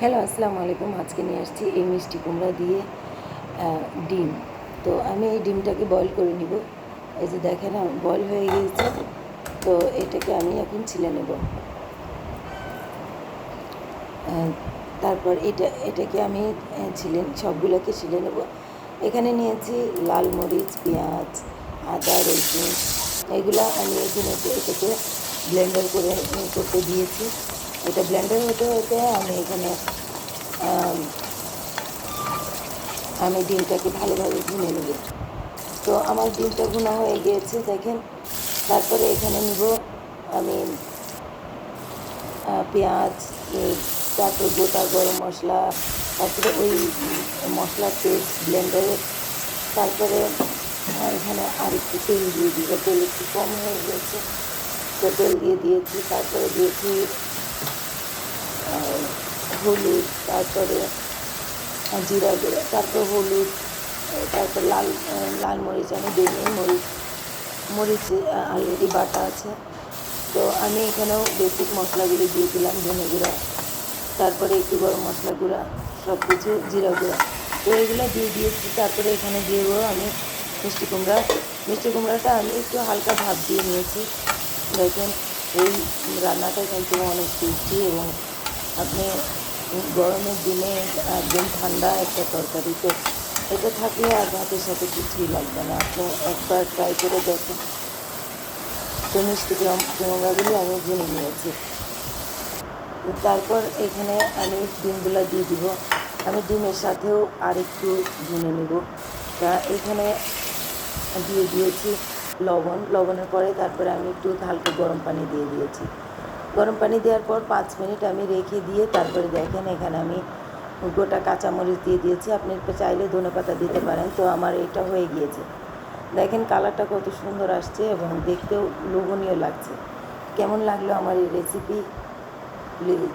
Hello, আসসালামু আলাইকুম। আজকে নিয়ে আসছি এই মিষ্টি কুমড়া দিয়ে ডিম। তো আমি এই ডিমটাকে বয়ল করে নিব। এই যে দেখেন বয়ল হয়ে গিয়েছে। তো এটাকে আমি এখন ছিলে নেব। তারপর এটা, এটাকে আমি ছিলে, সবগুলোকে ছিলে নেব। এখানে নিয়েছি লাল মরিচ, পেঁয়াজ, আদা, রসুন। এগুলো আমি এখানে এটাকে ব্লেন্ডার করে করতে দিয়েছি। এটা ব্লেন্ডার হতে হতে আমি এখানে আমি ডিমটাকে ভালোভাবে ভুনে নেব। তো আমার ডিমটা ভুনা হয়ে গিয়েছে, দেখেন। তারপরে এখানে নিব, আমি পেঁয়াজ তারপর গোটা গরম মশলা, তারপরে ওই মশলার পেস্ট ব্লেন্ডারে তারপরে এখানে আর একটু তেল দিয়ে দিব, তেল একটু কম হয়ে গেছে তো তেল দিয়ে দিয়েছি, তারপরে দিয়েছি হলুদ, তারপরে জিরা গুঁড়ো, তারপর হলুদ তারপর লাল লাল মরিচ আমি দিইনি মরিচ মরিচ অলরেডি বাটা আছে। তো আমি এখানেও বেসিক মশলাগুলো দিয়ে দিলাম, ধনে গুঁড়া, তারপরে একটু গরম মশলা গুঁড়া সব কিছু জিরা গুঁড়া। তো এগুলো দিয়ে দিয়েছি, তারপরে এখানে দিয়ে দেবো আমি মিষ্টি কুমড়া। মিষ্টি কুমড়াটা আমি একটু হালকা ভাব দিয়ে নিয়েছি। দেখেন, এই রান্নাটা কিন্তু অনেক টেস্টি এবং আপনি গরমের দিনে একদম ঠান্ডা একটা তরকারি তো এটা থাকলে আর ভাতের সাথে কিছুই লাগবে না। আপনি একবার ট্রাই করে দেখেন তো মিষ্টি কুমড়াগুলি আমি ভুনে নিয়েছি। তারপর এখানে আমি ডিমগুলো দিয়ে দিব। আমি ডিমের সাথেও আরেকটু ভুনে নেব। তা এখানে দিয়ে দিয়েছি লবণ। লবণের পরে তারপরে আমি একটু হালকা গরম পানি দিয়ে দিয়েছি। গরম পানি দেওয়ার পর পাঁচ মিনিট আমি রেখে দিয়ে তারপরে দেখেন এখানে আমি গোটা কাঁচামরিচ দিয়ে দিয়েছি। আপনি চাইলে ধনে পাতা দিতে পারেন। তো আমার এটা হয়ে গিয়েছে। দেখেন কালারটা কত সুন্দর আসছে এবং দেখতেও লোভনীয় লাগছে। কেমন লাগল আমার এই রেসিপি প্লিজ